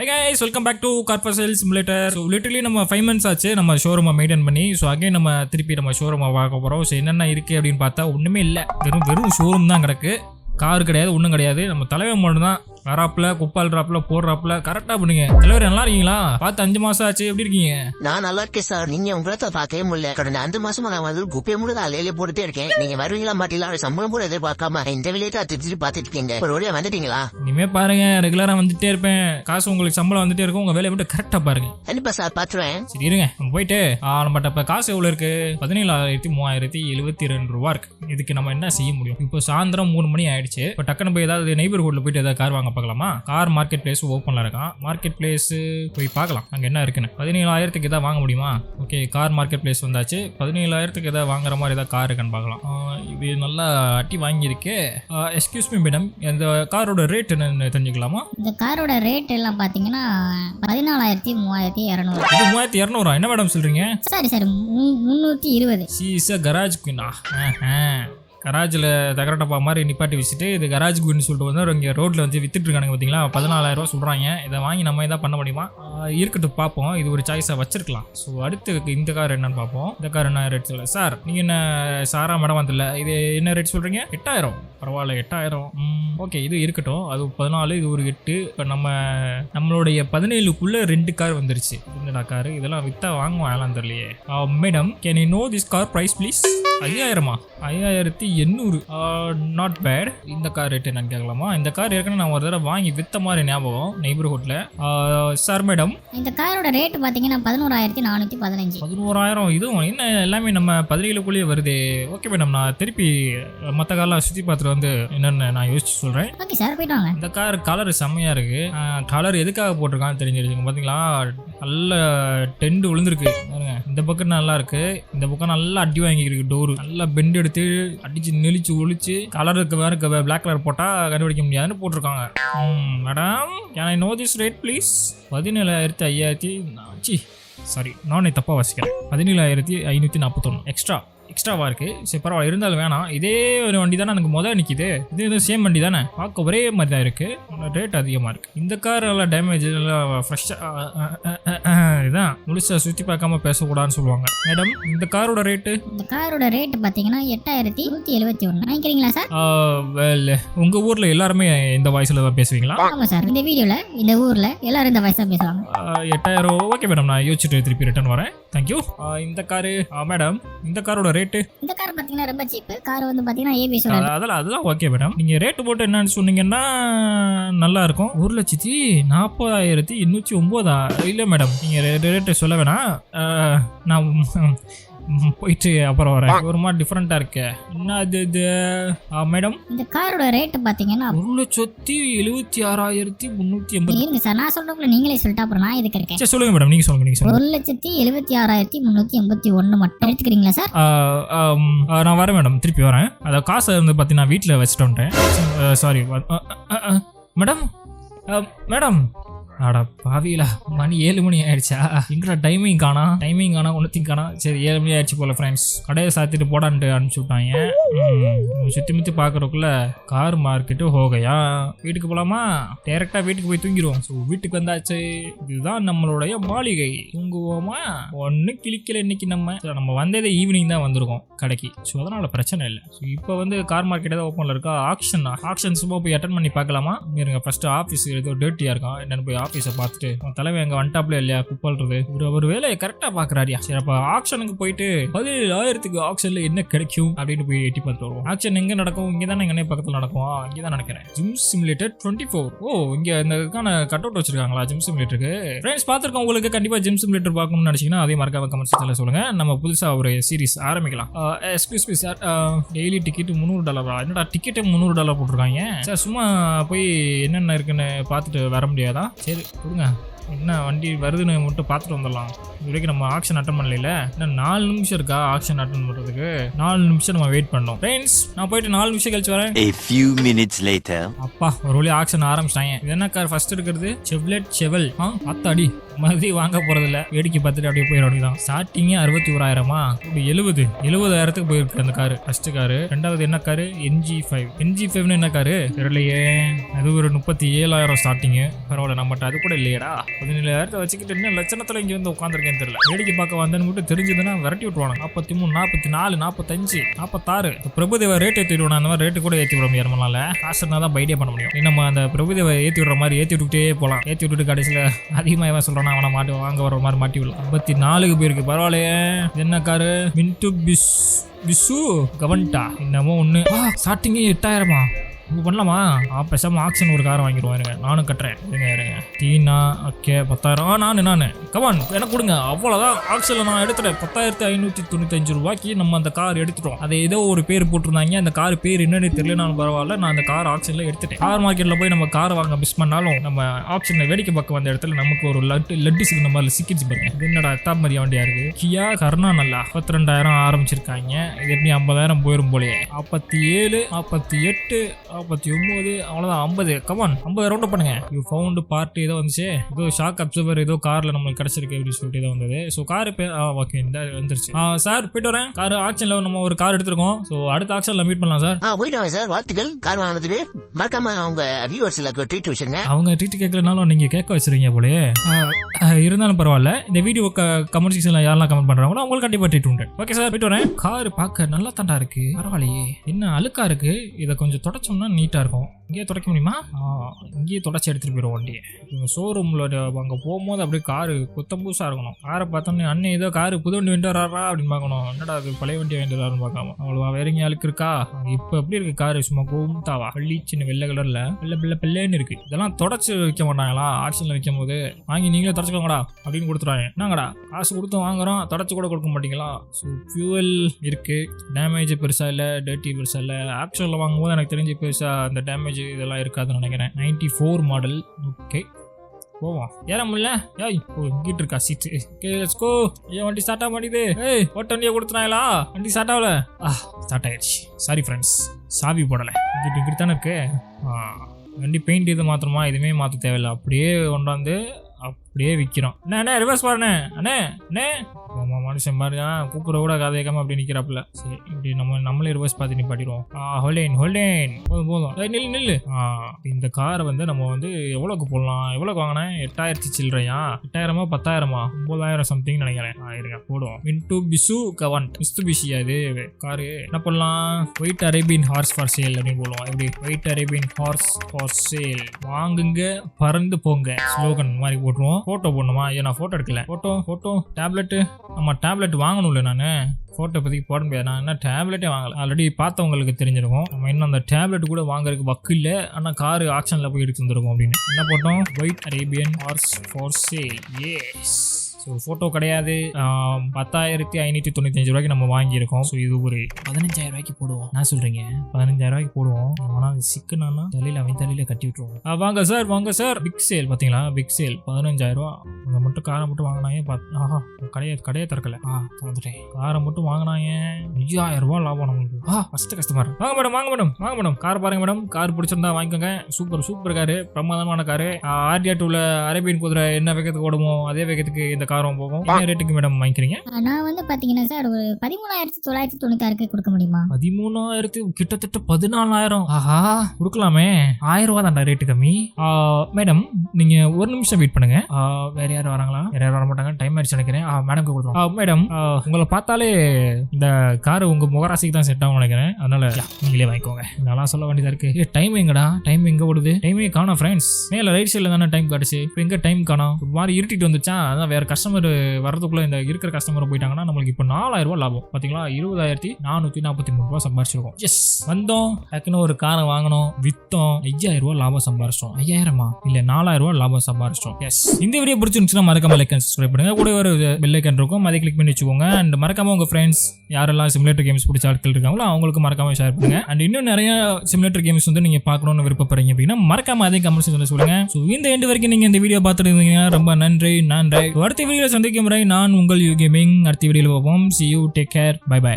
Hi guys welcome back to car for sale simulator so literally நம்ம five months ஆச்சு நம்ம ஷோரூமை maintain பண்ணி. ஸோ அகைன் நம்ம திருப்பி நம்ம ஷோரூமை பார்க்க போகிறோம் ஸோ என்னென்ன இருக்குது அப்படின்னு பார்த்தா ஒன்றுமே இல்லை. வெறும் வெறும் ஷோரூம் தான் கிடக்கு. கார் கிடையாது ஒன்றும் கிடையாது. நம்ம தலைவன் மட்டும் தான் வராப்புல குப்பால் ட்ராப்ல போடுறாப்புல கரெக்டாக பண்ணுங்க. தலைவர் நல்லா இருக்கீங்களா? பார்த்து அஞ்சு மாதம் ஆச்சு எப்படி இருக்கீங்க? நான் நல்லா இருக்கேன் சார் நீங்க உங்களை பார்க்கவே முடியல. கடந்த அஞ்சு மாசமா நான் வந்து குப்பை முழுக்க அலையில போட்டுட்டே இருக்கேன். நீங்க வருவீங்களா மாட்டீங்களா சம்பளம் கூட எதிர்பார்க்காம இந்த விலையிட்ட திருப்பி பார்த்துட்டு இருக்கீங்க. ஒரு வழியா வந்துட்டீங்களா? இனிமே பாருங்க ரெகுலராக வந்துட்டே இருப்பேன். காசு உங்களுக்கு சம்பளம் வந்துட்டே இருக்கும். உங்கள் வேலையை மட்டும் கரெக்டாக பாருங்க. கண்டிப்பா சார் பாத்துருவேன் சரி இருங்க. போயிட்டு நம்மகிட்ட இப்போ காசு எவ்வளோ இருக்கு? பதினேழாயிரத்தி மூவாயிரத்தி எழுபத்தி ரெண்டு ரூபா இருக்கு. இதுக்கு நம்ம என்ன செய்ய முடியும்? இப்போ சாயந்தரம் மூணு மணி ஆயிடுச்சு. இப்போ டக்குன்னு போய் ஏதாவது நெய்பர்ஹுட்ல போயிட்டு ஏதாவது கார் வாங்க பார்க்கலாமா? கார் மார்க்கெட் பிளேஸ் ஓப்பனில் இருக்கான் மார்க்கெட் பிளேஸ் போய் பார்க்கலாம். அங்கே என்ன இருக்குன்னு. பதினேழாயிரத்துக்கு எதாவது வாங்க முடியுமா? ஓகே கார் மார்க்கெட் பிளேஸ் வந்தாச்சு. பதினேழாயிரத்துக்கு எதாவது வாங்குற மாதிரி ஏதாவது கார் இருக்கான்னு பார்க்கலாம். இது நல்லா அட்டி வாங்கியிருக்கு. எக்ஸ்கியூஸ் மீ மேடம் இந்த காரோட ரேட் என்னன்னு தெரிஞ்சுக்கலாமா? இந்த காரோட ரேட் எல்லாம் பார்த்தீங்கன்னா பதினாலாயிரத்தி மூவாயிரத்தி இரநூறு. இது மூவாயிரத்தி இரநூறா? என்ன மேடம் சொல்கிறீங்க சாரி சார் முந்நூற்றி இருபது. சீஸா கராஜ் குயினா கராஜில் தகர டப்பா மாதிரி நிப்பாட்டி வச்சுட்டு இது கராஜ் குன்னு சொல்லிட்டு வந்து இங்கே ரோட்டில் வந்து விற்றுட்ருக்கானுங்க பார்த்தீங்களா பதினாலாயிரரூவா சொல்கிறாங்க இதை வாங்கி நம்ம எதாவது பண்ண முடியுமா? இருக்கட்டும் பார்ப்போம். இது ஒரு சாய்ஸாக வச்சிருக்கலாம். ஸோ அடுத்து இந்த கார் என்னன்னு பார்ப்போம். இந்த கார் என்ன ரேட் சொல்ல? சார் நீங்கள் என்ன சாரா மேடம் வந்துல இது என்ன ரேட் சொல்கிறீங்க எட்டாயிரம். பரவாயில்ல எட்டாயிரம். ஓகே இது இருக்கட்டும். அது பதினாலு இது ஒரு எட்டு. இப்போ நம்ம நம்மளுடைய பதினேழுக்குள்ளே ரெண்டு கார் வந்துருச்சு. என்னடா கார் இதெல்லாம் விற்றா வாங்குவோம் ஏலாம் தெரியலையே. Madam can you know this car price please ஐயாயிரமா? ஐயாயிரத்தி எண்ணூறு. நாட் பேட் இந்த கார் ரேட் என்னன்னு கேட்கலாமா? இந்த கார் ஏற்கனவே நான் ஒரு தடவை வாங்கி வித்த மாதிரி ஞாபகம் நெய்பர்ஹுட்டில் சார் மேடம் இந்த காரோட ரேட் பார்த்தீங்கன்னா பதினோராயிரத்தி நானூற்றி பதினஞ்சு. பதினோராயிரம்? இதுவும் என்ன எல்லாமே நம்ம பதினேழுக்குள்ளேயே வருது. ஓகே மேடம் நான் திருப்பி மற்ற கார்லாம் சுற்றி பார்த்துட்டு வந்து என்னென்னு நான் யோசிச்சு சொல்கிறேன் ஓகே சார் போயிட்டு வாங்க. இந்த கார் கலர் செம்மையாக இருக்கு. கலர் எதுக்காக போட்டிருக்கான்னு தெரிஞ்சிருச்சுங்க. பார்த்தீங்களா நல்ல டெண்டு விழுந்திருக்கு. பாருங்க. இந்த பக்கம் நல்லா இருக்கு. இந்த பக்கம் நல்லா அடி வாங்கியிருக்கு. டோரு நல்லா பெண்ட் எடுத்து அடிச்சு நெளிச்சு ஒழிச்சு கலருக்கு வேற பிளாக் கலர் போட்டால் கண்டுபிடிக்க முடியாதுன்னு போட்டிருக்காங்க. Madam can I know this rate please பதினேழாயிரத்தி ஐயாயிரத்தி சி சாரி நானே தப்பாக வாசிக்கிறேன். பதினேழாயிரத்தி ஐநூற்றி நாற்பத்தொன்று எக்ஸ்ட்ரா எக்ஸ்ட்ராவாக இருக்குது சரி பரவாயில்ல இருந்தாலும் வேணாம். இதே ஒரு வண்டி தானே எனக்கு முதல் நிற்கிது இது இது சேம் வண்டி தானே பார்க்க ஒரே மாதிரி தான் இருக்குது ரேட் அதிகமாக இருக்குது இந்த கார் எல்லாம் டேமேஜ் எல்லாம் ஃப்ரெஷ்ஷாக இதுதான். முழுசாக சுற்றி பார்க்காம பேசக்கூடாதுன்னு சொல்லுவாங்க. மேடம் இந்த காரோட ரேட்டு இந்த காரோட ரேட் பார்த்தீங்கன்னா எட்டாயிரத்தி நூற்றி எழுபத்தி ஒன்று வாங்கிக்கிறீங்களா சார் வெல் உங்கள் ஊரில் எல்லாருமே இந்த வாய்ஸில் தான் பேசுவீங்களா? ஆமாம் சார் இந்த வீடியோவில் இந்த ஊரில் எல்லாரும் இந்த வயசாக பேசுவாங்க. ஆஹ் எட்டாயிரம். Okay madam. நான் யோசிச்சுட்டு திருப்பி ரிட்டர்ன் வரேன். தேங்க்யூ இந்த காரு மேடம் இந்த காரோட ரேட்டு இந்த கார் பார்த்தீங்கன்னா ரொம்ப சீப்பு கார் வந்து பார்த்தீங்கன்னா ஏபிஎஸோட அதெல்லாம் அதெல்லாம் ஓகே மேடம் நீங்க ரேட்டு போட்டு என்னன்னு சொன்னீங்கன்னா நல்லா இருக்கும். ஒரு லட்சத்தி நாற்பதாயிரத்தி எண்ணூற்றி ஒம்போதா இல்லை மேடம் நீங்க ரேட்டு சொல்ல வேணாம். நான் போயிட்டு அப்புறம் வரேன். ஒரு மாதிரி டிஃப்ரெண்டா இருக்கு. என்ன அது இது மேடம் இந்த காரோட ரேட் பார்த்தீங்கன்னா ஒரு லட்சத்தி எழுபத்தி ஆறாயிரத்தி முந்நூற்றி எண்பது. இருங்க சார் நான் சொல்றதுக்குள்ள நீங்களே சொல்லிட்டு அப்புறம் நான் இதுக்கு இருக்கேன்? சரி சொல்லுங்க மேடம் நீங்க சொல்லுங்க நீங்க சொல்லுங்க. ஒரு லட்சத்தி எழுபத்தி ஆறாயிரத்தி முந்நூற்றி எண்பத்தி ஒன்று மட்டும். எடுத்துக்கிறீங்களா சார்? நான் வரேன் மேடம் திருப்பி வரேன். அதை காசை வந்து பார்த்தீங்கன்னா வீட்டில் வச்சுட்டு வந்துட்டேன். சாரி மேடம் மேடம் அட பாவிலா மணி ஏழு மணி ஆயிடுச்சா? எங்கடா டைமிங் காணா? டைமிங் காணா ஒன்றுத்தையும் காணா? சரி ஏழு மணி ஆயிடுச்சு போல ஃப்ரெண்ட்ஸ் கடையை சாத்திட்டு போடான்ட்டு அனுப்பிச்சு விட்டாங்க ம், சுற்றி முற்றி பார்க்குறக்குள்ள கார் மார்க்கெட்டு ஹோகையா? வீட்டுக்கு போகலாமா டேரெக்டாக வீட்டுக்கு போய் தூங்கிடுவோம் ஸோ வீட்டுக்கு வந்தாச்சு. இதுதான் நம்மளுடைய மாளிகை. தூங்குவோமா? ஒன்றும் கிளிக்கல இன்னைக்கு நம்ம. நம்ம வந்ததே ஈவினிங் தான் வந்திருக்கோம் கடைக்கு. ஸோ அதனால பிரச்சனை இல்லை. ஸோ இப்போ வந்து கார் மார்க்கெட் ஏதாவது ஓப்பனில் இருக்கா? ஆக்ஷன் ஆக்ஷன் சும்மா போய் அட்டன் பண்ணி பார்க்கலாமா? இருங்க ஃபர்ஸ்ட் ஆஃபீஸ் ஏதோ டேட்டியாக இருக்கான் என்னென்னு போய் ஆஃபீஸை பார்த்துட்டு உன் தலைவன் எங்கே வந்துட்டாப்ல இல்லையா? குப்பல்றது. ஒரு ஒரு வேலையை கரெக்டாக பார்க்குறாரியா? சரி அப்போ ஆக்ஷனுக்கு போயிட்டு பதினேழாயிரத்துக்கு ஆக்ஷனில் என்ன கிடைக்கும் அப்படின்னு போய் எட்டி பார்த்து வருவோம். ஆக்ஷன் எங்கே நடக்கும்? இங்கே தானே எங்கே பக்கத்தில் நடக்கும்? இங்கே தான் நினைக்கிறேன் ஜிம் சிமுலேட்டர் டுவெண்ட்டி ஃபோர் ஓ இங்கே இந்த இதுக்கான கட் அவுட் வச்சிருக்காங்களா ஜிம் சிமுலேட்டருக்கு ஃப்ரெண்ட்ஸ் பார்த்துருக்கோம் உங்களுக்கு. கண்டிப்பாக ஜிம் சிமுலேட்டர் பார்க்கணும்னு நினச்சிங்கன்னா அதே மறக்காம கமெண்ட் செக்ஷனில் சொல்லுங்கள் நம்ம புதுசாக ஒரு சீரிஸ் ஆரம்பிக்கலாம். Excuse me sir daily ticket முந்நூறு டாலரா என்னடா டிக்கெட்டே முந்நூறு டாலர் போட்டிருக்காங்க? சார் சும்மா போய் என்னென்ன இருக்குன்னு பார்த்துட்டு வர முடியாதா? சரி கொடுங்க. என்ன வண்டி வருதுன்னு மட்டும் பார்த்துட்டு வந்துடலாம். இது வரைக்கும் நம்ம ஆக்ஷன் அட்டன் பண்ணல இன்னும் நாலு நிமிஷம் இருக்கா ஆக்ஷன் அட்டன் பண்ணுறதுக்கு நாலு நிமிஷம் நம்ம வெயிட் பண்ணோம். ஃப்ரெண்ட்ஸ் நான் போயிட்டு நாலு நிமிஷம் கழிச்சு வரேன். A few minutes later. அப்பா ஒரு வழி ஆக்ஷன் ஆரம்பிச்சிட்டாங்க. இது என்ன கார் ஃபர்ஸ்ட் இருக்கிறது செவ்லெட் செவல் ஆ அத்தாடி. மறுபடியும் வாங்க போறதில்ல. வேடிக்கை பார்த்துட்டு அப்படியே போயிட வேண்டியதான் ஸ்டார்டிங்கே அறுபத்தி ஓராயிரமா இப்படி எழுபது. எழுபதாயிரத்துக்கு போயிருக்கு அந்த காரு. First car. ரெண்டாவது என்ன காரு? என்ஜி ஃபைவ் என்ஜி ஃபைவ்னு என்ன காரு? தெரியலையே. அது ஒரு முப்பத்தி ஏழாயிரம் ஸ்டார்டிங்கு பரவாயில்ல நம்மகிட்ட அது கூட இல்லையடா. பதினேழாயிரத்தை வச்சுக்கிட்டு என்ன லட்சணத்துல இங்க வந்து உட்காந்துருக்கேன்னு தெரியல. வேடிக்கை பார்க்க வந்தேன்னு மட்டும் தெரிஞ்சதுன்னா விரட்டி விட்டுவாங்க நாற்பத்தி மூணு நாற்பத்தி நாலு நாற்பத்தஞ்சு நாற்பத்தாறு பிரபுதேவா ரேட் ஏற்றி விடுவோம் அந்த மாதிரி ரேட்டு கூட ஏற்றி விட முடியாது நம்மளால. காசு இருந்தால் தான் பைடியா பண்ண முடியும். நம்ம அந்த பிரபுதேவா ஏற்றி விடுற மாதிரி ஏற்றி விட்டுட்டே போகலாம் ஏற்றி விட்டுட்டு கடைசியில் அதிகமாக எவன் சொல்கிறான் அவனை மாட்டி வாங்க வர மாதிரி மாட்டி விடலாம். ஐம்பத்தி நாலுக்கு போயிருக்கு பரவாயில்லையே. என்ன காரு? மின்டு பிஸ் விசு கவன்டா. என்னமோ ஒன்று ஸ்டார்டிங்கே எட்டாயிரமா? இப்போ பண்ணலாமா? அப்போ பேசாம ஆக்ஷன் ஒரு காரை வாங்கிடுவோம் இருங்க. நானும் கட்டுறேன். இருங்க இருங்க. தீனா ஓகே பத்தாயிரம். ஆ நான் நான். கமான் எனக்கு கொடுங்க. அவ்வளோதான் ஆக்ஷனில் நான் எடுத்துட்டேன். பத்தாயிரத்தி ஐநூற்றி தொண்ணூத்தஞ்சு ரூபாய்க்கு நம்ம அந்த கார் எடுத்துட்டோம். அதை ஏதோ ஒரு பேர் போட்டிருந்தாங்க. அந்த கார் பேர் என்னன்னு தெரியலனாலும் பரவாயில்ல. நான் அந்த கார் ஆக்ஷனில் எடுத்துட்டேன். கார் மார்க்கெட்டில் போய் நம்ம கார் வாங்க மிஸ் பண்ணாலும் நம்ம ஆப்ஷனில் வேடிக்கை பார்க்க வந்த இடத்துல நமக்கு ஒரு லட்டு லட்டு சிக்கின மாதிரி சிக்கிச்சு பாருங்க. என்னடா எத்தாம் மாதிரி வண்டியா இருக்குது கியா கர்ணா நல்லா. முப்பத்தி ரெண்டாயிரம் ஆரம்பிச்சிருக்காங்க. இது எப்படி ஐம்பதாயிரம் போயிடும் போலயே. நாற்பத்தி ஏழு நாற்பத்தி எட்டு நாற்பத்தி ஒன்பது அவ்வளோதான் ஐம்பது. கமான் ஐம்பது ரவுண்ட் பண்ணுங்க. யூ ஃபவுண்ட் பார்ட்டி ஏதோ வந்துச்சு. ஏதோ ஷாக் அப்சர்வர் ஏதோ காரில் நம்மளுக்கு கிடைச்சிருக்கு அப்படின்னு சொல்லிட்டு ஏதோ வந்தது. ஸோ கார் இப்போ ஓகே இந்த வந்துருச்சு. ஆ சார் போயிட்டு வரேன். கார் ஆக்ஷனில் நம்ம ஒரு கார் எடுத்திருக்கோம். ஸோ அடுத்த ஆக்ஷனில் மீட் பண்ணலாம் சார் ஆ போயிட்டு சார் வாழ்த்துக்கள். கார் வாங்கினதுக்கு. மறக்காம அவங்க வியூவர்ஸ்ல ட்ரீட் வச்சிருங்க. அவங்க ட்ரீட் கேட்கலனாலும் நீங்கள் கேட்க வச்சிருங்க போலே இருந்தாலும் பரவாயில்ல. இந்த வீடியோ கமெண்ட் செக்ஷனில் யாரெல்லாம் கமெண்ட் பண்ணுறாங்களோ அவங்களுக்கு கண்டிப்பாக ட்ரீட் உண்டு. ஓகே சார் போயிட்டு வரேன். கார் பார்க்க நல்லா தாண்டா இருக்கு. பரவாயில்லையே. என்ன அழுக்கா இருக்கு. இதை கொஞ்சம் தொடச்சோம்னா நீட்டாக இருக்கும். இங்கேயே துடைக்க முடியுமா? இங்கேயே தொடச்சி எடுத்துகிட்டு போயிடும் வண்டியை. ஷோரூமில் அங்கே போகும்போது அப்படியே காரு குத்தம் புதுசாக இருக்கணும். காரை பார்த்தோன்னே அண்ணன் ஏதோ காரு புது வண்டி வேண்டிட்டு வராரா அப்படின்னு பார்க்கணும். என்னடா அது பழைய வண்டி வேண்டிட்டு வரான்னு பார்க்காம. அவ்வளோவா வேற எங்கேயும் அழுக்கு இருக்கா? இப்போ எப்படி இருக்கு காரு? சும்மா கூம்தாவா பள்ளி சின்ன வெள்ளை கலரில் வெள்ளை பிள்ளை பிள்ளைன்னு இருக்கு. இதெல்லாம் தொடச்சி வைக்க மாட்டாங்களா? ஆக்ஷனில் வைக்கும் போது வாங்கி நீங்களே தொடச்சிக்கோங்கடா அப்படின்னு கொடுத்துருவாங்க. என்னங்கடா காசு கொடுத்து வாங்குறோம் தொடச்சி கூட கொடுக்க மாட்டீங்களா? ஸோ ஃபியூவல் இருக்கு. டேமேஜ் பெருசாக இல்லை டேர்ட்டி பெருசா இல்லை. ஆக்ஷனில் வாங்கும்போது எனக்கு தெரிஞ்சு பெருசாக அந்த டேமேஜ் இதெல்லாம் இருக்காதுன்னு நினைக்கிறேன். நைன்டி ஃபோர் மாடல் ஓகே போவோம். ஏற முடியல ஏய் ஓ இங்கிட்டு இருக்கா சீட்டு ஓகே லெட்ஸ் கோ ஏன் வண்டி ஸ்டார்ட் ஆக மாட்டேங்குது. ஏய் ஓட்ட வண்டியை கொடுத்துனாங்களா வண்டி ஸ்டார்ட் ஆகல. ஆ ஸ்டார்ட் ஆயிடுச்சு. சாரி ஃப்ரெண்ட்ஸ் சாவி போடலை. இங்கிட்டு இங்கிட்டு தானே இருக்கு. வண்டி பெயிண்ட் இது மாத்திரமா எதுவுமே மாற்ற தேவையில்ல. அப்படியே கொண்டாந்து அப்படியே விற்கிறோம் அண்ணே அண்ணே ரிவர்ஸ் பாருண்ணே. அண்ணே அண்ணே. மனுஷன் மாதிரி தான் கூப்பிட கூட கதை அப்படி நிற்கிறாப்புல சரி இப்படி நம்ம நம்மளே ரிவர்ஸ் பார்த்து நிப்பாட்டிடுவோம். ஆ ஹோல்டேன் ஹோல்டேன். போதும் போதும். நில் நில்லு ஆ இந்த காரை வந்து நம்ம வந்து எவ்வளோக்கு போடலாம்? எவ்வளோக்கு வாங்கினேன் எட்டாயிரத்தி சில்லறையா? எட்டாயிரமா பத்தாயிரமா? ஒன்பதாயிரம் சம்திங் நினைக்கிறேன். ஆயிருங்க இருங்க போடுவோம். இன்டூ பிசு கவன்ட் மிஸ்து பிசியா இது? காரு என்ன பண்ணலாம் white Arabian horse for sale அப்படின்னு போடுவோம். எப்படி? White Arabian horse for sale வாங்குங்க பறந்து போங்க. ஸ்லோகன் மாதிரி போட்டுருவோம். ஃபோட்டோ போடணுமா? ஏன்னா ஃபோட்டோ எடுக்கல. ஃபோட்டோ ஃபோட்டோ டேப்லெட்டு நம்ம டேப்லெட் வாங்கணும்ல நான்? ஃபோட்டோ பற்றி போட முடியாது. நான் என்ன டேப்லெட்டே வாங்கலை. ஆல்ரெடி பார்த்தவங்களுக்கு தெரிஞ்சிருக்கும். நம்ம இன்னும் அந்த டேப்லெட் கூட வாங்குறதுக்கு வக்கு இல்லை. ஆனால் காரு ஆக்ஷனில் போய் எடுத்து வந்துருக்கோம் அப்படின்னு. என்ன போட்டோம்? White Arabian horse for sale as photo கிடையாது. பத்தாயிரத்தி ஐநூற்றி தொண்ணூத்தஞ்சு ரூபாய்க்கு நம்ம வாங்கியிருக்கோம். ஸோ இது ஒரு பதினஞ்சாயிரம் ரூபாய்க்கு போடுவோம். நான் சொல்கிறீங்க பதினஞ்சாயிரம் ரூபாய்க்கு போடுவோம். ஆனால் அது சிக்கனானா? தலையில் அவன் தலையில் கட்டி விட்ருவோம் வாங்க சார் வாங்க சார். பிக் சேல் பார்த்தீங்களா பிக் சேல் பதினஞ்சாயிரம் ரூபா அதை மட்டும் காரை மட்டும் வாங்கினாங்க பார்த்து ஆஹா கடையை கடையை திறக்கல. ஆ வந்துட்டேன் காரை மட்டும் வாங்கினாங்க ஐயாயிரம் ரூபா லாபம் நம்மளுக்கு. ஆ ஃபஸ்ட்டு கஸ்டமர் வாங்க மேடம் வாங்க மேடம் வாங்க மேடம் கார் பாருங்க மேடம் கார் பிடிச்சிருந்தா வாங்கிக்கோங்க. சூப்பர் சூப்பர் காரு பிரமாதமான காரு ஆர்டிஆர் டூல அரேபியன் குதிரை என்ன வேகத்துக்கு ஓடுமோ அதே வேகத்துக்கு இந்த காரும் போகும் என்ன ரேட்டுக்கு மேடம் வாங்கிக்கிறீங்க? நான் வந்து பாத்தீங்கன்னா சார் ஒரு பதிமூணாயிரத்தி தொள்ளாயிரத்தி தொண்ணூத்தாறுக்கு கொடுக்க முடியுமா? பதிமூணாயிரத்து கிட்டத்தட்ட பதினாலாயிரம். ஆஹா கொடுக்கலாமே. ஆயிரம் ரூபா தான்டா ரேட்டு கம்மி. ஆ, மேடம் நீங்க ஒரு நிமிஷம் வெயிட் பண்ணுங்க. வேற யாரும் வராங்களா? வேற யாரும் வர மாட்டாங்க டைம் ஆயிடுச்சு நினைக்கிறேன். ஆ, மேடம்க்கு கொடுத்தோம் ஆ, மேடம் உங்களை பார்த்தாலே இந்த கார் உங்க முகராசிக்கு தான் செட் ஆகும் நினைக்கிறேன். அதனால நீங்களே வாங்கிக்கோங்க. நல்லா சொல்ல வேண்டியதா இருக்கு. ஏ டைம் எங்கடா? டைம் எங்க ஓடுது? டைமே காணோம் ஃப்ரெண்ட்ஸ் மேல ரைட் சைடில் தானே டைம் காட்டுச்சு. இப்போ எங்க டைம் காணோம்? ஒரு மாதிரி இருட்டிட்டு வந்துச்சா அதான் வேற கஸ்டமர் வரதுக்குள்ள இந்த இருக்கிற கஸ்டமர் போயிட்டாங்கன்னா நம்மளுக்கு இப்போ நாலாயிரம் ரூபாய் லாபம். பாத்தீங்களா? இருபதாயிரத்தி நானூத்தி நாற்பத்தி மூணு ரூபாய் சம்பாரிச்சிருக்கோம். எஸ் வந்தோம். டக்குன்னு ஒரு காரை வாங்கினோம். வித்தோம். ஐயாயிரம் ரூபாய் லாபம் சம்பாரிச்சிட்டோம். ஐயாயிரமா? இல்ல நாலாயிரம் ரூபாய் லாபம் சம்பாரிச்சிட்டோம். எஸ் இந்த வீடியோ பிடிச்சிருந்துச்சுன்னா மறக்காம லைக் சப்ஸ்கிரைப் பண்ணுங்க. கூட ஒரு பெல் ஐக்கன் இருக்கும். அதை கிளிக் பண்ணி வச்சுக்கோங்க. அண்ட் மறக்காம உங்க ஃப்ரெண்ட்ஸ் யாரெல்லாம் சிமுலேட்டர் கேம்ஸ் பிடிச்ச ஆட்கள் இருக்காங்களோ அவங்களுக்கு மறக்காம ஷேர் பண்ணுங்க. அண்ட் இன்னும் நிறைய சிமுலேட்டர் கேம்ஸ் வந்து நீங்க பார்க்கணும்னு விருப்பப்படுறீங்க அப்படின்னா மறக்காம அதே கமெண்ட் செக்ஷன்ல சொல்லுங்க. ஸோ இந்த எண்டு வரைக்கும் நீங்க இந்த வீடியோ பார்த்துருந்தீங்கன்னா ரொம்ப நன்றி நன்றி. அடுத்த வீடியோவில் சந்திக்கும் முறை நான் உங்கள் யூ கேமிங் அடுத்த வீடியோவில் பார்ப்போம். See you take care bye bye